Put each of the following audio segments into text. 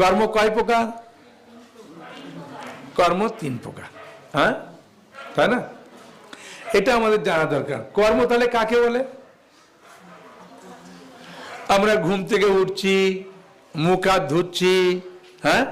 কর্ম কয় প্রকার? কর্ম তিন প্রকার। হ্যাঁ? তাই না? এটা আমাদের জানা দরকার। কর্ম তাহলে কাকে বলে? আমরা ঘুম থেকে উঠছি, মুখ হাত ধুচ্ছি হ্যাঁ?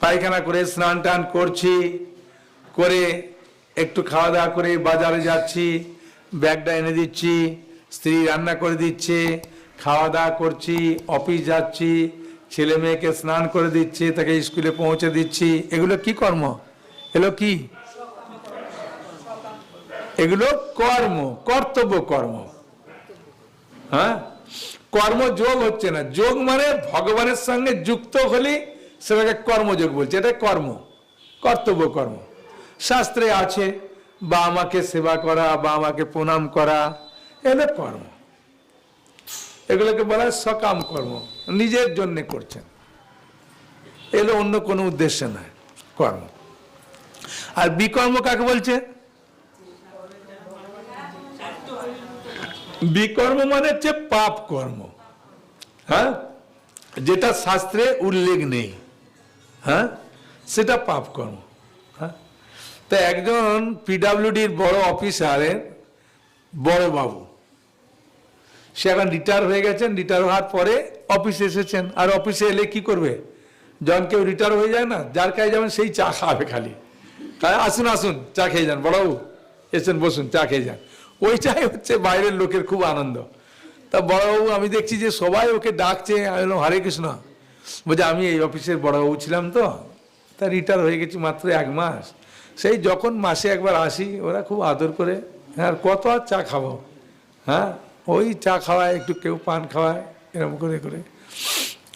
পায়খানা করে স্নান টান করছি, করে একটু খাওয়া দাওয়া করে বাজারে যাচ্ছি, ব্যাগটা এনে দিচ্ছি, স্ত্রী রান্না করে দিচ্ছে, খাওয়া দাওয়া করছি, অফিস যাচ্ছি ছেলে মেয়েকে স্নান করে দিচ্ছি, তাকে স্কুলে পৌঁছে দিচ্ছি। এগুলো কি কর্ম? এগুলো কি? এগুলো কর্ম, কর্তব্য কর্ম। হ্যাঁ? কর্ম যোগ হচ্ছে না। যোগ মানে ভগবানের সঙ্গে যুক্ত হলে সেটাকে কর্মযোগ বলছে। এটা কর্ম, কর্তব্য কর্ম। শাস্ত্রে আছে, বা আমাকে সেবা করা, বা আমাকে প্রণাম করা এগুলো কর্ম। এগুলোকে বলা হয় সকাম কর্ম। নিজের জন্য করছেন। এগুলো অন্য কোনো উদ্দেশ্যে নয়, কর্ম। আর বিকর্ম কাকে বলছে? বিকর্ম মানে হচ্ছে পাপ কর্ম। হ্যাঁ? যেটা শাস্ত্রে উল্লেখ নেই। হ্যাঁ? সেটা পাপ কর্ম। হ্যাঁ? তা একজন পিডাব্লিউডির বড় অফিসারের বড় বাবু। সে এখন রিটায়ার হয়ে গেছেন রিটায়ার হওয়ার পরে অফিসে এসেছেন। আর অফিসে এলে কি করবে? যখন কেউ রিটায়ার হয়ে যায় না, যার কাছে যাবেন সেই চা খাবে খালি। তাই আসুন আসুন, চা খেয়ে যান। বড়বাবু এসেন বসুন, চা খেয়ে যান। ওইটাই হচ্ছে বাইরের লোকের খুব আনন্দ। তা বড়বাবু, আমি দেখছি যে সবাই ওকে ডাকছে। আমি বললাম, হরে কৃষ্ণ। বলছে, আমি এই অফিসের বড়বাবু ছিলাম তো। তা রিটায়ার হয়ে গেছি মাত্র এক মাস। সেই যখন মাসে একবার আসি, ওরা খুব আদর করে হ্যাঁ আর কত আর চা খাব? হ্যাঁ ওই চা খাওয়ায়, একটু কেউ পান খাওয়ায়, এরকম করে করে।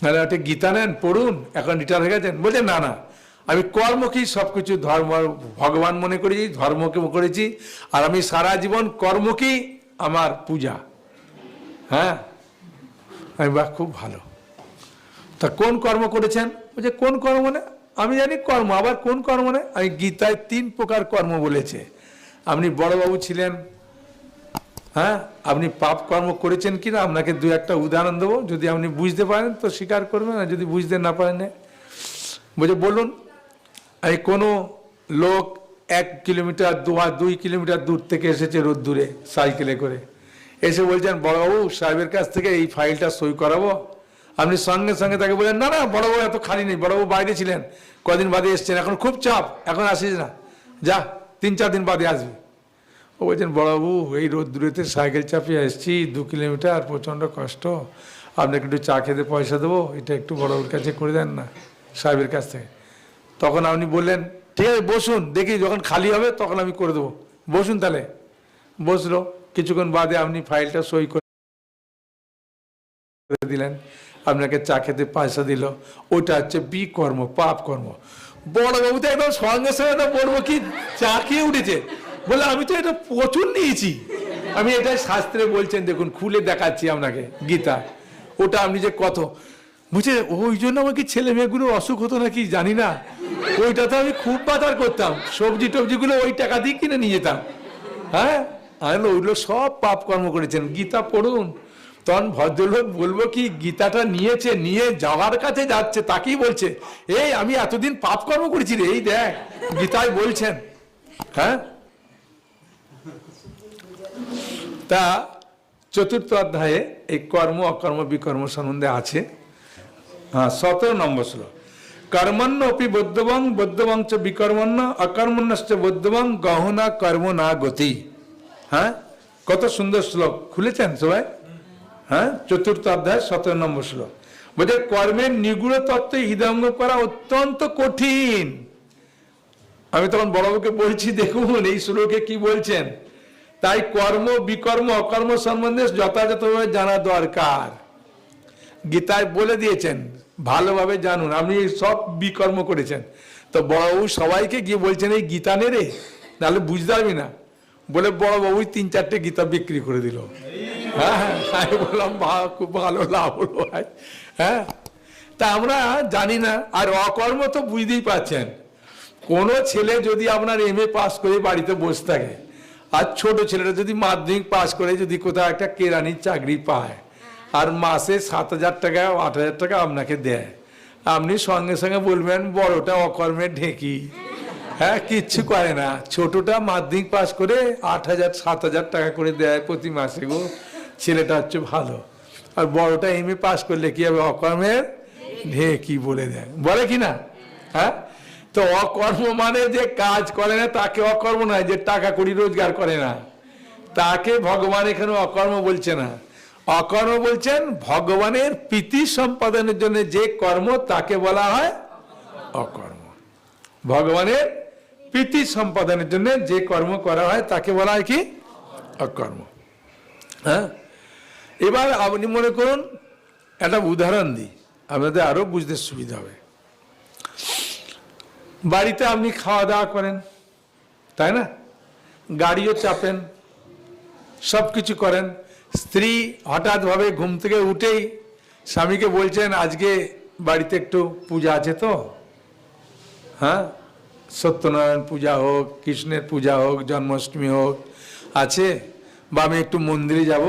আরে একটা গীতা নেন, পড়ুন, এখন রিটায়ার হয়ে গেছেন। বলছে না না, আমি কর্মকেই সব কিছু ধর্ম, ভগবান মনে করেছি, ধর্মকে করেছি, আর আমি সারা জীবন কর্মকেই আমার পূজা। হ্যাঁ? আমি বাহ খুব ভালো। তা কোন কর্ম করেছেন? বলছে, কোন কর্ম মানে? আমি জানি কর্ম, আবার কোন কর্ম মানে? আমি গীতায় তিন প্রকার কর্ম বলেছে। আপনি বড়বাবু ছিলেন হ্যাঁ? আপনি পাপ কর্ম করেছেন কিনা, আপনাকে দু একটা উদাহরণ দেবো। যদি আপনি বুঝতে পারেন, তো স্বীকার করবেন, আর যদি বুঝতে না পারেন বলছে, বলুন, এই কোনো লোক এক কিলোমিটার দু দুই কিলোমিটার দূর থেকে এসেছে রোদ দূরে সাইকেলে করে। এসে বলছেন বড়বাবু সাহেবের কাছ থেকে এই ফাইলটা সই করাবো? আপনি সঙ্গে সঙ্গে তাকে বললেন, না না বড়বাবু এত খালি নেই। বড়বাবু বাইরে ছিলেন। কদিন বাদে এসছেন, এখন খুব চাপ, এখন আসিস না। যা, তিন, চার দিন বাদে আসবি। ও বলছেন বড়বাবু এই রোদ্দুরেতে সাইকেল চাপিয়ে এসেছি, দু কিলোমিটার প্রচণ্ড কষ্ট। আপনাকে একটু চা খেতে পয়সা দেবো, এটা একটু বড়বাবুর কাছে করে দেন না, সাহেবের কাছ থেকে। তখন আপনি বললেন, ঠিক আছে, বসুন, দেখি যখন খালি হবে, তখন আমি করে দেবো। বসুন তাহলে। বসল, কিছুক্ষণ বাদে আপনি ফাইলটা সই করে দিলেন, আপনাকে চা খেতে পয়সা দিল। ওটা হচ্ছে বি কর্ম, পাপ কর্ম। বড়বাবু তো একদম সঙ্গে সঙ্গে বলব কি, চা খেয়ে উঠেছে। বলে আমি তো এটা প্রচুর নিয়েছি। আমি এটাই শাস্ত্রে বলছেন, দেখুন, খুলে দেখাচ্ছি আপনাকে, গীতা। ওটা আপনি যে কত বুঝে ওই জন্য আমাকে ছেলে মেয়েগুলো অসুখ হতো নাকি, জানি না। ওইটা তো আমি খুব বাজার করতাম, সবজি টবজিগুলো ওই টাকা দিয়ে কিনে নিয়ে যেতাম। হ্যাঁ? আমি ওইগুলো সব পাপ কর্ম করেছেন। গীতা পড়ুন। তখন ভদ্রলোক বলব কি, গীতাটা নিয়েছে, নিয়ে যাওয়ার কাছে যাচ্ছে, তাকেই বলছে, এই, আমি এতদিন পাপ কর্ম করেছি রে, এই দেখ। গীতায় বলছেন হ্যাঁ? তা চতুর্থ অধ্যায়ে এই কর্ম, অকর্ম, বিকর্ম সম্বন্ধে আছে। হ্যাঁ সতেরো নম্বর শ্লোক। কর্মণ্য অপি বৌদ্ধবং বৌদ্ধবং চ বিকর্মণ্য অকর্মণ্যশ্চ বৌদ্ধবং গহনা কর্ম না গতি। হ্যাঁ কত সুন্দর শ্লোক। খুলেছেন সবাই? হ্যাঁ চতুর্থ অধ্যায়, সতেরো নম্বর শ্লোক। বলছে, কর্মের নিগুড় তত্ত্ব হৃদয়ঙ্গ করা অত্যন্ত কঠিন। আমি তখন বড়বাবুকে বলছি, দেখুন, এই শ্লোকে কি বলছেন? তাই কর্ম বিকর্ম অকর্ম সম্বন্ধে যথাযথভাবে জানা দরকার। গীতায় বলে দিয়েছেন ভালোভাবে জানুন। আপনি সব বিকর্ম করেছেন। তো বড়বাবু সবাইকে গিয়ে বলছেন এই গীতা নে রে নাহলে বুঝতে পারবি না। বলে বড়বাবুই তিন চারটে গীতা বিক্রি করে দিল। হ্যাঁ বললাম "বাহ, খুব ভালো লাভ হলো ভাই। হ্যাঁ তা আমরা জানি না আর অকর্ম তো বুঝতেই পারছেন। কোনো ছেলে যদি আপনার এম এ পাস করে বাড়িতে বসে থাকে আর ছোট ছেলেটা যদি মাধ্যমিক পাশ করে যদি কোথাও একটা কেরানির চাকরি পায় আর মাসে সাত হাজার টাকা আট হাজার টাকা আপনাকে দেয়। আপনি সঙ্গে সঙ্গে বলবেন বড়টা অকর্মের ঢেকি। হ্যাঁ। কিচ্ছু করে না। ছোটটা মাধ্যমিক পাশ করে আট হাজার সাত হাজার টাকা করে দেয় প্রতি মাসে গো। ছেলেটা হচ্ছে ভালো। আর বড়টা এম এ পাস করলে কি হবে? অকর্মের ঢেকি। বলে দেয়। বলে কি না? হ্যাঁ? তো অকর্ম মানে যে কাজ করে না, তাকে অকর্ম নয়, যে টাকা কড়ি রোজগার করে না। তাকে ভগবান এখানে অকর্ম বলছে না। অকর্ম বলছেন ভগবানের প্রীতি সম্পাদনের জন্য যে কর্ম, তাকে বলা হয় অকর্ম। ভগবানের প্রীতি সম্পাদনের জন্য যে কর্ম করা হয়, তাকে বলা হয় কি? অকর্ম। হ্যাঁ? এবার আপনি মনে করুন, একটা উদাহরণ দিই। আপনাদের আরও বুঝতে সুবিধা হবে। বাড়িতে আপনি খাওয়া দাওয়া করেন, তাই না? গাড়িও চাপেন সব কিছু করেন। স্ত্রী হঠাৎভাবে ঘুম থেকে উঠেই স্বামীকে বলছেন, আজকে বাড়িতে একটু পূজা আছে তো? হ্যাঁ? সত্যনারায়ণ পূজা হোক, কৃষ্ণের পূজা হোক, জন্মাষ্টমী হোক, আছে? বা আমি একটু মন্দিরে যাব,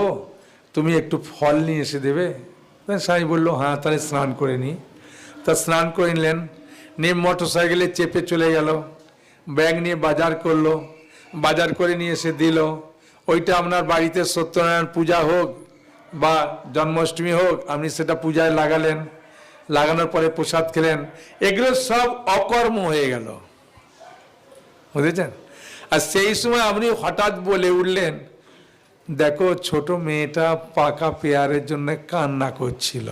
তুমি একটু ফল নিয়ে এসে দেবে? স্বামী বলল হ্যাঁ তাহলে স্নান করে নিই। তা স্নান করে নিলেন। নিয়ে মোটর সাইকেলে চেপে চলে গেল। ব্যাগ নিয়ে বাজার করল। বাজার করে নিয়ে এসে দিল। ওইটা আপনার বাড়িতে সত্যনারায়ণ পূজা হোক বা জন্মাষ্টমী হোক, আপনি সেটা পূজায় লাগালেন। লাগানোর পরে প্রসাদ খেলেন। এগুলো সব অকর্ম হয়ে গেল। বুঝেছেন? আর সেই সময় আপনি হঠাৎ বলে উঠলেন, দেখো, ছোট মেয়েটা পাকা পেয়ারের জন্য কান্না করছিল।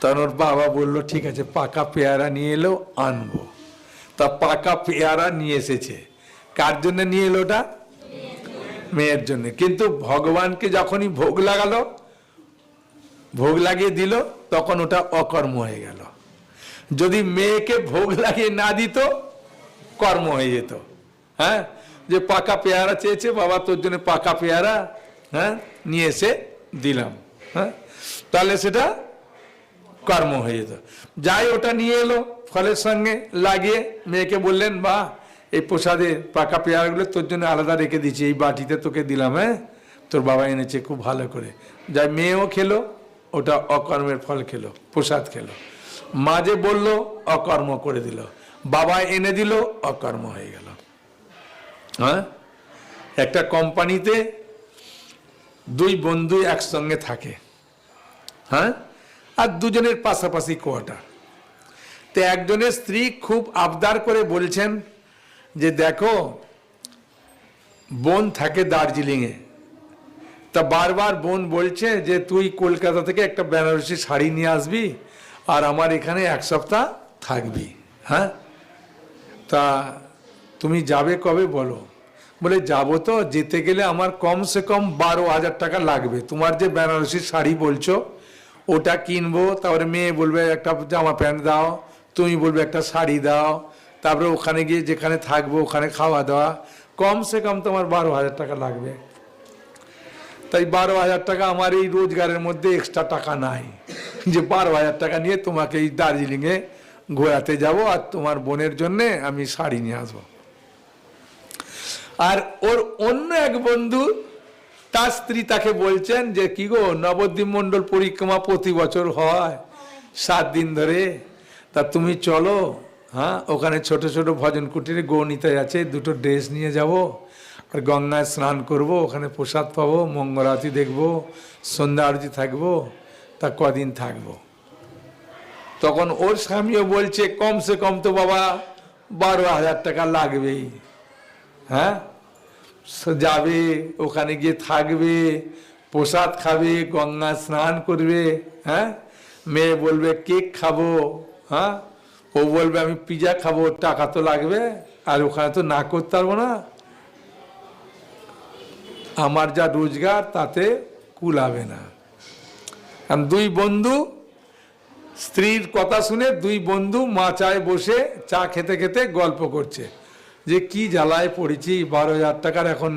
তখন ওর বাবা বলল, ঠিক আছে, পাকা পেয়ারা নিয়ে এলেও আনব। তা পাকা পেয়ারা নিয়ে এসেছে। কার জন্য নিয়ে এলো ওটা? মেয়ের জন্য। কিন্তু ভগবানকে যখনই ভোগ লাগালো, ভোগ লাগিয়ে দিল, তখন ওটা অকর্ম হয়ে গেল। যদি মেয়েকে ভোগ লাগিয়ে না দিত, কর্ম হয়ে যেত। হ্যাঁ? যে পাকা পেয়ারা চেয়েছে, বাবা, তোর জন্য পাকা পেয়ারা হ্যাঁ নিয়ে এসে দিলাম। হ্যাঁ? তাহলে সেটা কর্ম হয়ে যেত। যাই ওটা নিয়ে এলো, ফলের সঙ্গে লাগিয়ে মেয়েকে বললেন বা এই প্রসাদে পাকা পেয়ারাগুলো তোর জন্য আলাদা রেখে দিয়েছি, এই বাটিতে তোকে দিলাম হ্যাঁ? তোর বাবা এনেছে খুব ভালো করে। যাই মেয়েও খেলো, ওটা অকর্মের ফল খেলো, প্রসাদ খেলো। মা যে বলল, অকর্ম করে দিল। বাবা এনে দিল, অকর্ম হয়ে গেল। হ্যাঁ? একটা কোম্পানিতে দুই বন্ধু একসঙ্গে থাকে। হ্যাঁ? আর দুজনের পাশাপাশি কোয়ার্টার তো একজনের স্ত্রী খুব আবদার করে বলছেন যে, দেখো, বোন থাকে দার্জিলিংয়ে। তা বারবার বোন বলছে যে, তুই কলকাতা থেকে একটা বেনারসি শাড়ি নিয়ে আসবি আর আমার এখানে এক সপ্তাহ থাকবি। হ্যাঁ? তা তুমি যাবে কবে বলো? বলে, যাব তো, যেতে গেলে আমার কমসে কম বারো হাজার টাকা লাগবে। তোমার যে বেনারসি শাড়ি বলছো ওটা কিনবো তারপরে মেয়ে বলবে একটা জামা প্যান্ট দাও তুমি বলবে একটা শাড়ি দাও তারপরে ওখানে গিয়ে যেখানে থাকব ওখানে খাওয়া দাওয়া কমসে কম তোমার বারো হাজার টাকা লাগবে তাই বারো হাজার টাকা আমার এই রোজগারের মধ্যে এক্সট্রা টাকা নাই যে বারো হাজার টাকা নিয়ে তোমাকে এই দার্জিলিংয়ে ঘোরাতে যাব আর তোমার বোনের জন্যে আমি শাড়ি নিয়ে আসব আর ওর অন্য এক বন্ধু তার স্ত্রী তাকে বলছেন যে, কি গো, নবদ্বীপ মণ্ডল পরিক্রমা প্রতি বছর হয় সাত দিন ধরে। তা তুমি চলো হ্যাঁ ওখানে ছোট ছোট ভজন কুটিরে গৌনিতায় আছে, দুটো ড্রেস নিয়ে যাব আর গঙ্গায় স্নান করব, ওখানে প্রসাদ পাবো, মঙ্গল আরতি দেখব, সন্ধ্যা আরতি থাকব, তা কদিন থাকব? তখন ওর স্বামীও বলছে, কমসে কম তো বাবা বারো হাজার টাকা লাগবেই। হ্যাঁ যাবে ওখানে গিয়ে থাকবে, প্রসাদ খাবে, গঙ্গা স্নান করবে হ্যাঁ? মেয়ে বলবে, কেক খাব। হ্যাঁ? ও বলবে, আমি পিজা খাব, টাকা তো লাগবে, আর ওখানে তো না করতে পারব না। আমার যা রোজগার, তাতে কুলাবে না। দুই বন্ধু, স্ত্রীর কথা শুনে দুই বন্ধু মাচায় বসে চা খেতে খেতে গল্প করছে। যে কি জ্বালায় পড়েছি, বারো হাজার টাকার এখন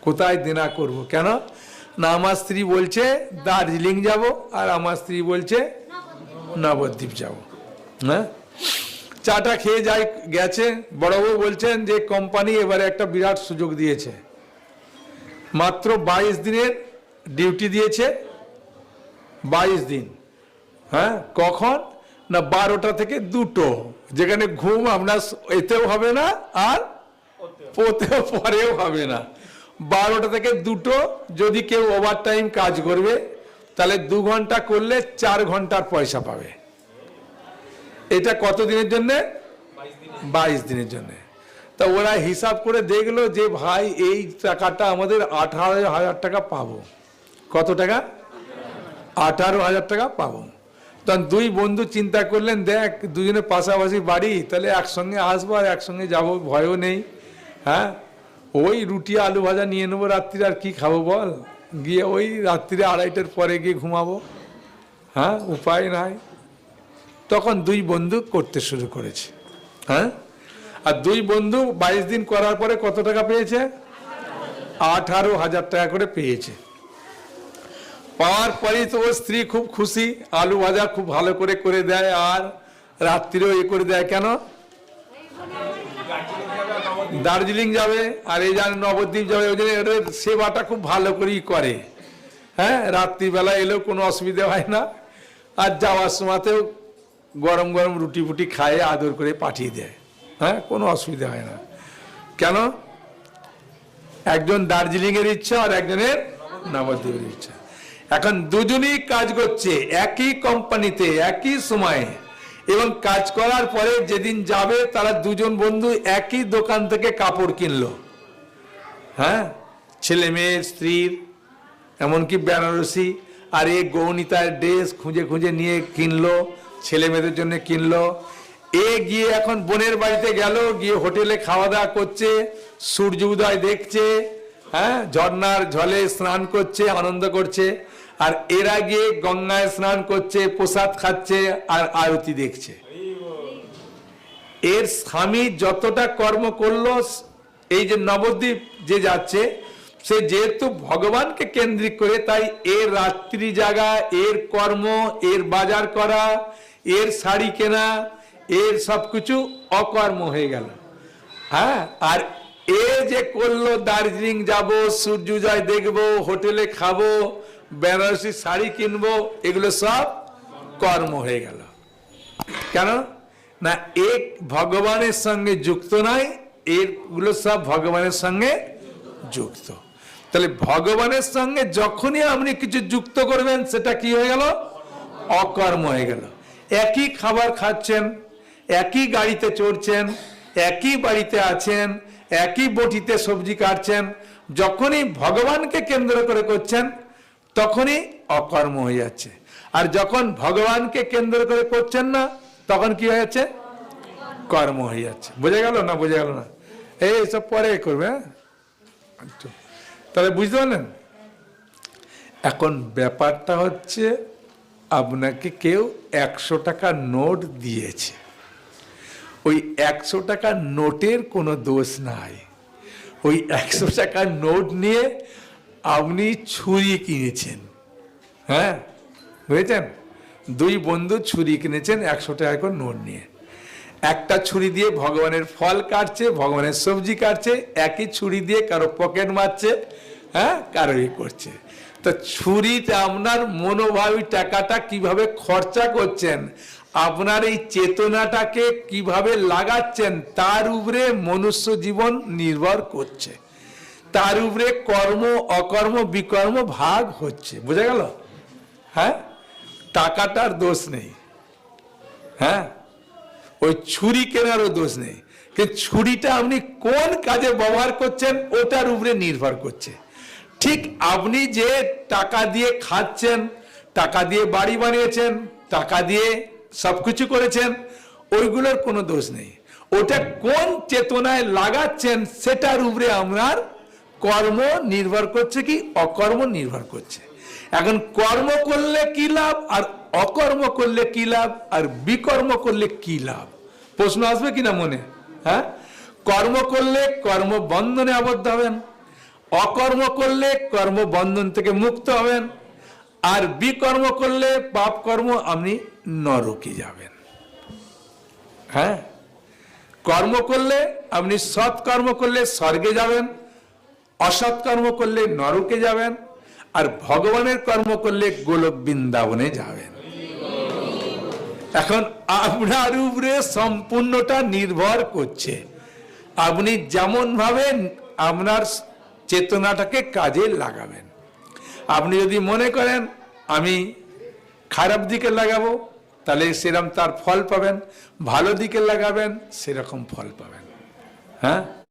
কোথায় দেনা করব? কেন? না, আমার স্ত্রী বলছে, দার্জিলিং যাব, আর আমার স্ত্রী বলছে, নবদ্বীপ যাব। হ্যাঁ? চাটা খেয়ে যাই, গেছে। বড়বাবু বলছেন যে কোম্পানি এবারে একটা বিরাট সুযোগ দিয়েছে। মাত্র বাইশ দিনের ডিউটি দিয়েছে, বাইশ দিন। হ্যাঁ? কখন? না, বারোটা থেকে দুটো। যেখানে ঘুম আপনার এতেও হবে না আর পোতেও পরেও হবে না। বারোটা থেকে দুটো যদি কেউ ওভার টাইম কাজ করবে, তাহলে দু ঘণ্টা করলে চার ঘণ্টার পয়সা পাবে। এটা কত দিনের জন্যে? বাইশ দিনের জন্যে। তা ওরা হিসাব করে দেখল যে ভাই, এই টাকাটা আমাদের আঠারো হাজার টাকা পাবো। কত টাকা? আঠারো হাজার টাকা পাবো। তখন দুই বন্ধু চিন্তা করলেন, দেখ দুজনে পাশাপাশি বাড়ি, তাহলে একসঙ্গে আসব আর একসঙ্গে যাব, ভয়ও নেই হ্যাঁ? ওই রুটি, আলু ভাজা নিয়ে নেব রাত্রিরে, আর কি খাব বল? গিয়ে ওই রাত্রিরে আড়াইটার পরে গিয়ে ঘুমাবো হ্যাঁ? উপায় নাই। তখন দুই বন্ধু করতে শুরু করেছে হ্যাঁ? আর দুই বন্ধু বাইশ দিন করার পরে কত টাকা পেয়েছে? আঠারো হাজার টাকা করে পেয়েছে। পাওয়ার পরেই তো ওর স্ত্রী খুব খুশি, আলু ভাজা খুব ভালো করে করে দেয় আর রাত্রিরেও এ করে দেয়। কেন? দার্জিলিং যাবে আর এই যান নবদ্বীপ যাবে, ওই জন্য সেবাটা খুব ভালো করেই করে। হ্যাঁ রাত্রিবেলা এলেও কোনো অসুবিধা হয় না। আর যাওয়ার সময়তেও গরম গরম রুটি ফুটি খায়, আদর করে পাঠিয়ে দেয়। হ্যাঁ কোনো অসুবিধা হয় না। কেন? একজন দার্জিলিং এর ইচ্ছা আর একজনের নবদ্বীপের ইচ্ছা। এখন দুজনেই কাজ করছে, একই কোম্পানিতে, একই সময়ে। এবং কাজ করার পরে যেদিন যাবে, তারা দুজন বন্ধু একই দোকান থেকে কাপড় কিনলো। হ্যাঁ? ছেলে মেয়ের স্ত্রীর এমনকি বেনারসি, আর এই গৌনিতার ড্রেস খুঁজে খুঁজে নিয়ে কিনলো, ছেলে মেয়েদের জন্য কিনলো। এ গিয়ে এখন বোনের বাড়িতে গেল, গিয়ে হোটেলে খাওয়া দাওয়া করছে, সূর্য উদয় দেখছে হ্যাঁ? ঝর্ণার জলে স্নান করছে, আনন্দ করছে। আর এরা গিয়ে গঙ্গায় স্নান করছে, প্রসাদ খাচ্ছে আর আরতি দেখছে। এর স্বামী যতটা কর্ম করল, এই যে নবদ্বীপ যে যাচ্ছে, সে যেহেতু ভগবানকে কেন্দ্রিক করে, তাই এর রাত্রি জাগা, এর কর্ম, এর বাজার করা, এর শাড়ি কেনা, এর সবকিছু অকর্ম হয়ে গেল। হ্যাঁ আর এ যে করল, দার্জিলিং যাব, সূর্যোদয় দেখব, হোটেলে খাব বেনারসি শাড়ি কিনবো, এগুলো সব কর্ম হয়ে গেল। কেন? না, এক ভগবানের সঙ্গে যুক্ত নয় এগুলো সব ভগবানের সঙ্গে যুক্ত। তাহলে ভগবানের সঙ্গে যখনই আপনি কিছু যুক্ত করবেন, সেটা কি হয়ে গেল? অকর্ম হয়ে গেল। একই খাবার খাচ্ছেন, একই গাড়িতে চড়ছেন, একই বাড়িতে আছেন, একই বটিতে সবজি কাটছেন, যখনই ভগবানকে কেন্দ্র করে করছেন তখনই অকর্ম হয়ে যাচ্ছে। আর যখন ভগবানকে কেন্দ্র করে করছেন না, তখন কি হয়ে যাচ্ছে? কর্ম হয়ে যাচ্ছে। বোঝা গেল না বোঝা গেল না? এই সব পরে করবে হ্যাঁ? আচ্ছা। তাহলে বুঝতে পারলেন? এখন ব্যাপারটা হচ্ছে, আপনাকে কেউ একশো টাকা নোট দিয়েছে। ওই একশো টাকা নোটের কোনো দোষ নাই। ওই একশো টাকার নোট নিয়ে আপনি ছুরি কিনেছেন। হ্যাঁ? বুঝেছেন? দুই বন্ধু ছুরি কিনেছেন, একশো টাকা করে নোট নিয়ে। একটা ছুরি দিয়ে ভগবানের ফল কাটছে, ভগবানের সবজি কাটছে, একই ছুরি দিয়ে কারও পকেট মারছে হ্যাঁ? কারও ই করছে। তো ছুরিতে আপনার মনোভাবী টাকাটা কীভাবে খরচা করছেন, আপনার এই চেতনাটাকে কীভাবে লাগাচ্ছেন, তার উপরে মনুষ্য জীবন নির্ভর করছে। তার উপরে কর্ম, অকর্ম, বিকর্ম ভাগ হচ্ছে। বোঝা গেল? হ্যাঁ? টাকাটার দোষ নেই। হ্যাঁ? ওই ছুরি কেনারও দোষ নেই। কিন্তু ছুরিটা আপনি কোন কাজে ব্যবহার করছেন, ওটার উপরে নির্ভর করছে। ঠিক আপনি যে টাকা দিয়ে খাচ্ছেন, টাকা দিয়ে বাড়ি বানিয়েছেন, টাকা দিয়ে সবকিছু করেছেন, ওইগুলোর কোনো দোষ নেই। ওটা কোন চেতনায় লাগাচ্ছেন, সেটার উপরে আপনার কর্ম নির্ভর করছে কি? অকর্ম নির্ভর করছে। এখন কর্ম করলে কি লাভ? আর অকর্ম করলে কি লাভ? আর বিকর্ম করলে কি লাভ? প্রশ্ন আসবে কিনা মনে? হ্যাঁ? কর্ম করলে কর্ম বন্ধনে আবদ্ধ হবেন। অকর্ম করলে কর্ম বন্ধন থেকে মুক্ত হবেন। আর বিকর্ম করলে পাপ কর্ম আপনি নরকে যাবেন। হ্যাঁ? কর্ম করলে আপনি সৎ কর্ম করলে স্বর্গে যাবেন। অসৎ কর্ম করলে নরকে যাবেন আর ভগবানের কর্ম করলে গোলক বৃন্দাবনে যাবেন। এখন আপনার উপরে সম্পূর্ণটা নির্ভর করছে। আপনি যেমন ভাবে আপনার চেতনাটাকে কাজে লাগাবেন। আপনি যদি মনে করেন, আমি খারাপ দিকে লাগাবো, তাহলে সেরকম তার ফল পাবেন, ভালো দিকে লাগাবেন, সেরকম ফল পাবেন। হ্যাঁ?